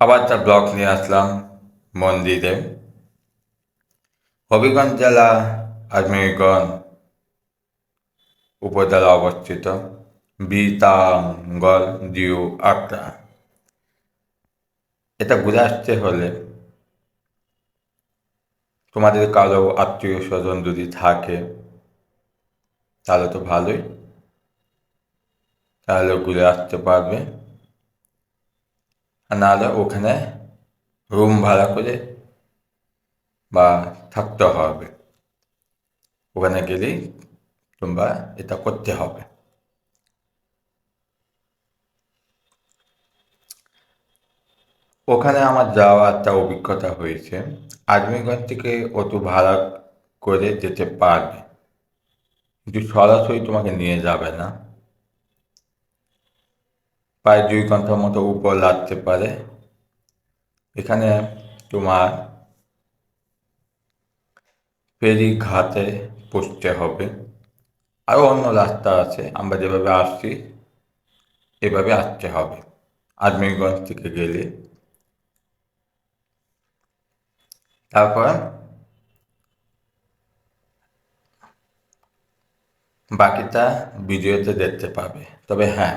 আবার তার ব্লক নিয়ে আসলাম মন্দিরে। হবিগঞ্জ জেলা আজমিরগঞ্জ উপজেলা অবস্থিত। বিতাঙ্গল দিউ আক্রা এটা ঘুরে আসতে হলে তোমাদের কারও আত্মীয় স্বজন যদি থাকে, তাহলে তো ভালোই। তাহলে ঘুরে আসতে পারবে। নাহলে ওখানে রুম ভাড়া করে বা থাকতে হবে। ওখানে গেলেই তোমরা এটা করতে হবে। ওখানে আমার যাওয়া একটা অভিজ্ঞতা হয়েছে। আজমিরগঞ্জ থেকে অত ভাড়া করে যেতে পারবে। কিন্তু সরাসরি তোমাকে নিয়ে যাবে না। প্রায় দুই ঘণ্টার মতো উপর লাগতে পারে। এখানে তোমার ফেরি ঘাটে পৌঁছতে হবে। আরও অন্য রাস্তা আছে, আমরা যেভাবে আসছি, এভাবে আসতে হবে। আজমিরগঞ্জ থেকে গেলে। তারপর বাকিটা ভিডিওতে দেখতে পাবে। তবে হ্যাঁ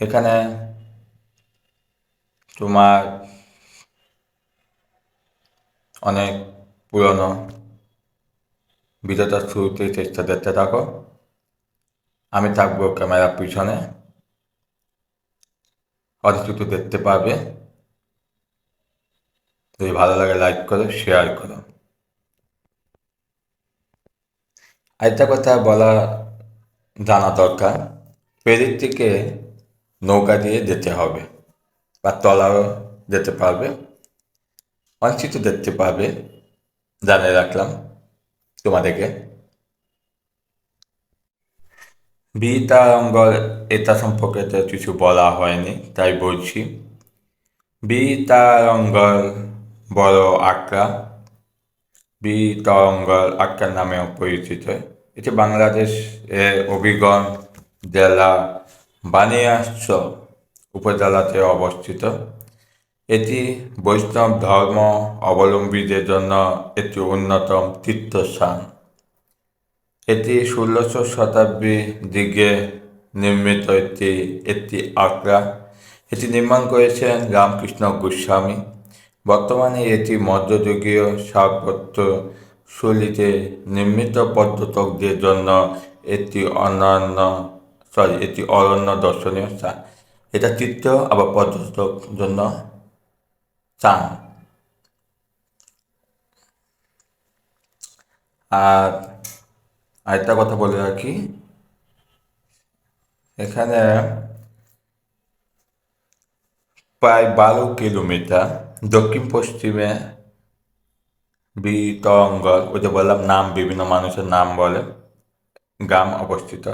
এখানে তোমার অনেক পুরনো ভিডিওটা শুরুতে চেষ্টা দেখতে থাকো। আমি থাকব ক্যামেরার পিছনে। অনেক কিছু দেখতে পাবে যদি ভালো লাগে লাইক করো, শেয়ার করো। আরেকটা কথা বলা জানা দরকার। ফেরির থেকে নৌকা দিয়ে যেতে হবে বা তলাও যেতে পারবে। অনেক কিছু দেখতে পাবে, জানিয়ে রাখলাম তোমাদেরকে। বিতারঙ্গল এটা সম্পর্কে তো কিছু বলা হয়নি, তাই বলছি। বিতারঙ্গল বড় আক্রা বিতরঙ্গল আক্রার নামেও পরিচিত। এটি বাংলাদেশ এর হবিগঞ্জ জেলা বানিয়াস উপজেলাতে অবস্থিত। এটি বৈষ্ণব ধর্ম অবলম্বীদের জন্য একটি অন্যতম তীর্থস্থান। এটি ষোলোশো শতাব্দীর দিকে নির্মিত একটি একটি আখড়া। এটি নির্মাণ করেছেন রামকৃষ্ণ গোস্বামী। বর্তমানে এটি মধ্যযুগীয় স্থাপত্য শৈলীতে নির্মিত পর্যটকদের জন্য একটি অন্যান্য সরি, এটি অরণ্য দর্শনীয় স্থান এটা তীর্থ আবার পর্যটক জন্য চান আর আরেকটা কথা বলে রাখি। এখানে প্রায় বারো কিলোমিটার দক্ষিণ পশ্চিমে বিতঙ্গল, ওই যে বললাম নাম, বিভিন্ন মানুষের নাম বলে গ্রাম অবস্থিত।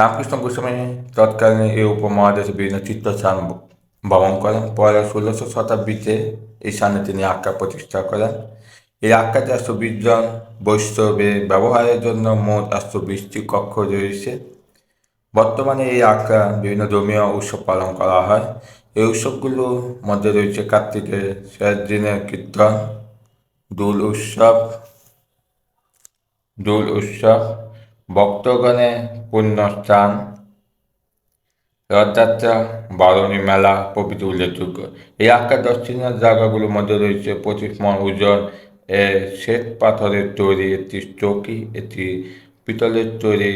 রামকৃষ্ণ গোস্বামী তৎকালীন এই উপমহাদেশে বিভিন্ন তীর্থস্থান ভ্রমণ করেন পরে ষোলোশো শতাব্দীতে এই স্থানে তিনি আক্কা প্রতিষ্ঠা করেন এই আক্কাতে একশো বিশ জন বৈষ্ণবের ব্যবহারের জন্য মোট একশো বিশটি কক্ষ রয়েছে বর্তমানে এই আক্কা বিভিন্ন ধর্মীয় উৎসব পালন করা হয় এই উৎসবগুলোর মধ্যে রয়েছে কার্তিকের শেষ দিনের কীর্তন দোল উৎসব দোল উৎসব ভক্তগণের পুণ্যস্থান। রথযাত্রা, বারণী মেলা প্রভৃতি উল্লেখযোগ্য। এই আঁকা দর্শনীয় জায়গাগুলোর মধ্যে রয়েছে পঁচিশ মন ওজন এ শ্বেত পাথরের তৈরি একটি চৌকি, একটি পিতলের তৈরি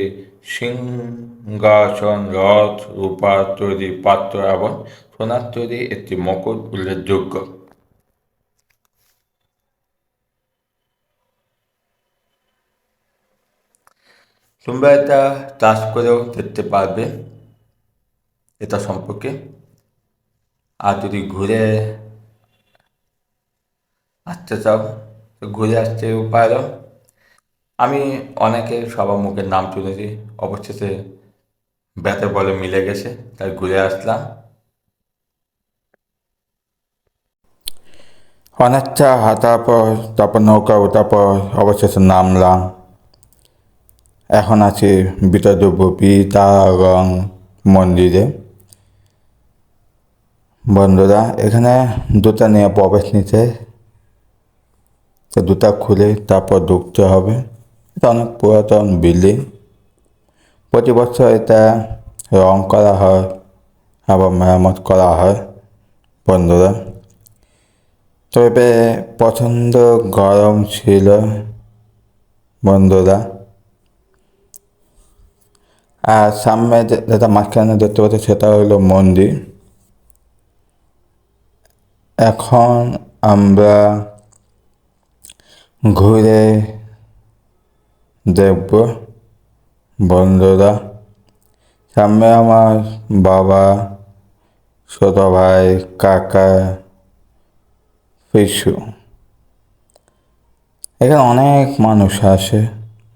সিংহাসন, রথ, রূপার তৈরি পাত্র এবং সোনার তৈরি একটি মকর উল্লেখযোগ্য। তোমরা এটা চাষ করেও দেখতে পারবে এটা সম্পর্কে। আর যদি ঘুরে আসতে চাও ঘুরে আসতেও পারো। আমি অনেকে সবার মুখের নাম শুনেছি, অবশেষে ব্যাতে বলে মিলে গেছে, তাই ঘুরে আসলাম। অনেকটা হাঁটার পর, তারপর নৌকা ওঠার পর অবশেষে নামলাম। এখন আছি বিতদ্রব্য বিতারং মন্দিরে। বন্ধুরা, এখানে দুটা নিয়ে প্রবেশ নিতে দুটা খুলে তারপর ঢুকতে হবে। এটা অনেক পুরাতন বিল্ডিং। প্রতি বছর এটা রং করা হয় আবার মেরামত করা হয়, বন্ধুরা। তবে প্রচণ্ড গরম ছিল, বন্ধুরা। আর সামনে যেটা মাঝখানে দেখতে পাচ্ছি সেটা হলো মন্দির। এখন আমরা ঘুরে দেখব বন্ধুরা। সামনে আমার বাবা, ছোট ভাই, কাকা, পিসু। এখানে অনেক মানুষ আসে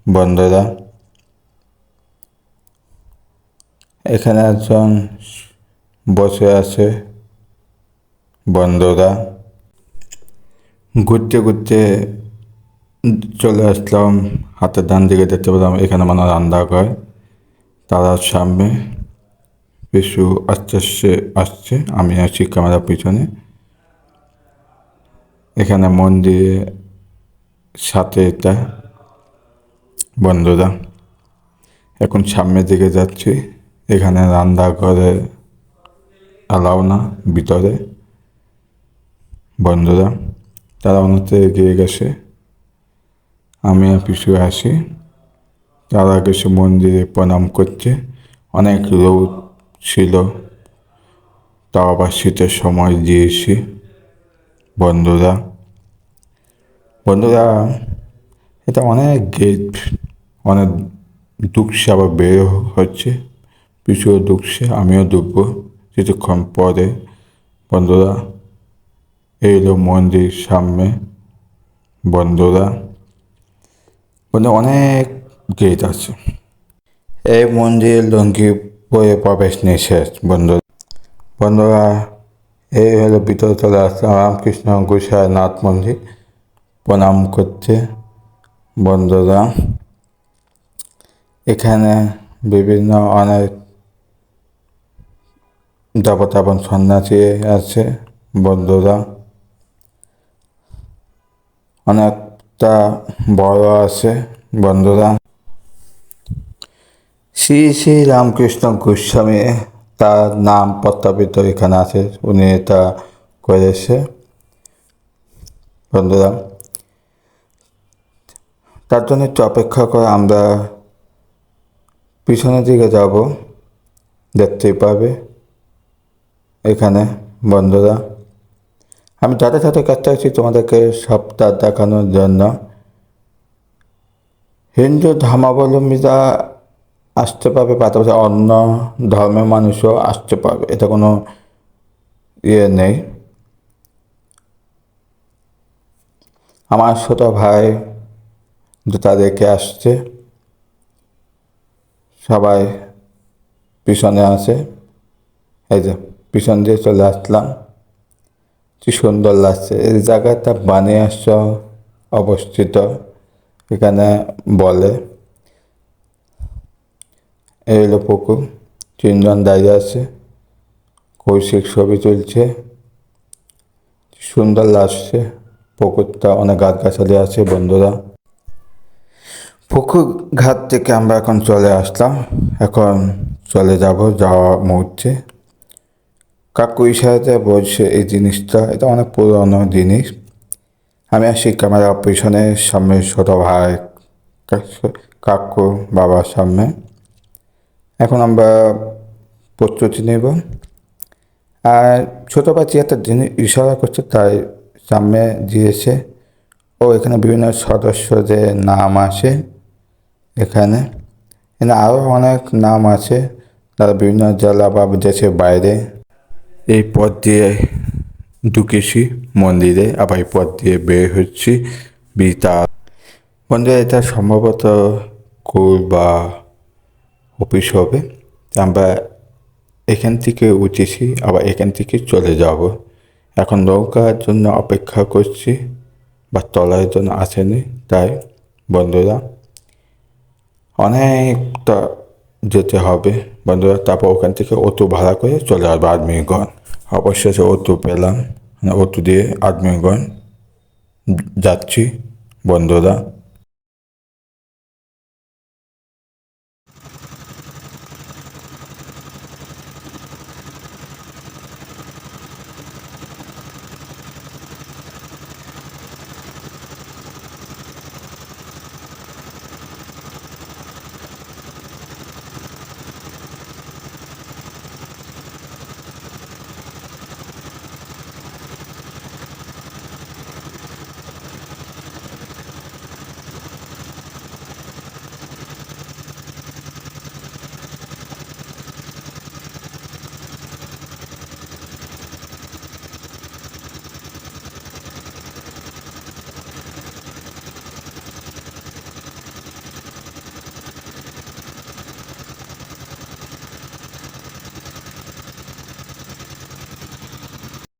বন্ধুরা। এখানে একজন বসে আছে, বন্ধুরা। ঘুরতে ঘুরতে চলে আসলাম, হাতের ডান দিকে দেখতে পেলাম এখানে মানে রান্না করে তারা সামনে। পিছু আস্তে আস্তে আসছে, আমি আছি ক্যামেরার পিছনে। এখানে মন্দিরে সাথে এটা, বন্ধুরা। এখন সামনের দিকে যাচ্ছি। এখানে রান্না করে অ্যালাউ না ভিতরে বন্ধুরা। তারা অনেকটা এগিয়ে গেছে। আমি পিছু আসি তারা কিছু মন্দিরে প্রণাম করছে। অনেক রোদ ছিল। তা আবার শীতের সময় দিয়েছি। বন্ধুরা বন্ধুরা, এটা অনেক গেট, অনেক দুঃখছে আবার বের হচ্ছে। পিছুও দুঃখছে আমিও ডুববো কিছুক্ষণ পরে বন্ধুরা এই মন্দির সামনে, বন্ধুরা বন্ধু অনেক গেট আছে। এই মন্দির লঙ্গি বয়ে প্রবেশ নিষেধ বন্ধু বন্ধুরা, এই হলো আসলাম রামকৃষ্ণ গোসাই নাথ মন্দির। প্রণাম করতে বন্ধুরা। এখানে বিভিন্ন অনেক দেবতাবন সন্ন্যাসী আছে, বন্ধুরা। অনেকটা বড় আছে, বন্ধুরা। শ্রী শ্রী রামকৃষ্ণ গোস্বামী তার নাম প্রস্তাবিত এখানে আছে, উনি এটা করেছে। বন্ধুরা, তার জন্য একটু অপেক্ষা করে আমরা পিছনের দিকে যাব, দেখতেই পাবে। এখানে, বন্ধুরা। আমি যাতে সাথে কাজটা আছি তোমাদেরকে সপ্তাহ দেখানোর জন্য। হিন্দু ধর্মাবলম্বীরা আসতে পারবে পাশাপাশি অন্য ধর্মের মানুষও আসতে পারবে। এটা কোনো ইয়ে নেই। আমার ছোট ভাই জুতা রেখে আসছে। সবাই পিছনে আছে। এই যে। পিছন দিয়ে চলে আসলাম। কি সুন্দর লাগছে। এই জায়গাটা বানিয়াস অবস্থিত, এখানে বলে। এই হলো পুকুর, তিনজন দাঁড়িয়ে আছে। কৌশিক ছবি তুলছে। সুন্দর লাগছে। পুকুরটা অনেক গাছগাছালি আছে বন্ধুরা। পুকুর ঘাট থেকে আমরা এখন চলে আসলাম। এখন চলে যাব যাওয়া মুহূর্তে। কাকু ইশারাতে বলছে, এই জিনিসটা, এটা অনেক পুরনো জিনিস। আমি আসি ক্যামেরা পিছনে, সামনে ছোটো ভাই কাকু- কাকু বাবার সামনে। এখন আমরা প্রস্তুতি নেব। আর ছোটো বাচ্চা একটা জিনিস ইশারা করছে, তাই সামনে দিয়েছে। ও এখানে বিভিন্ন সদস্যদের নাম আছে এখানে। এখানে আরও অনেক নাম আছে। তারা বিভিন্ন জেলা বা দেশের বাইরে এই পথ দিয়ে ঢুকেছি, মন্দিরে। আবার এই পথ দিয়ে বের হচ্ছি, বিতা। বন্ধুরা, এটা সম্ভবত স্কুল বা অফিস হবে। আমরা এখান থেকে উঠেছি, আবার এখান থেকে চলে যাব। এখন নৌকার জন্য অপেক্ষা করছি, বা তলার জন্য আসেনি। তাই বন্ধুরা, অনেকটা যেতে হবে। বন্ধুরা, তারপর ওখান থেকে অটো ভাড়া করে চলে আসব আদমিগঞ্জ অবশেষে অটো পেলাম অটো দিয়ে আদমিগঞ্জ যাচ্ছি বন্ধুরা।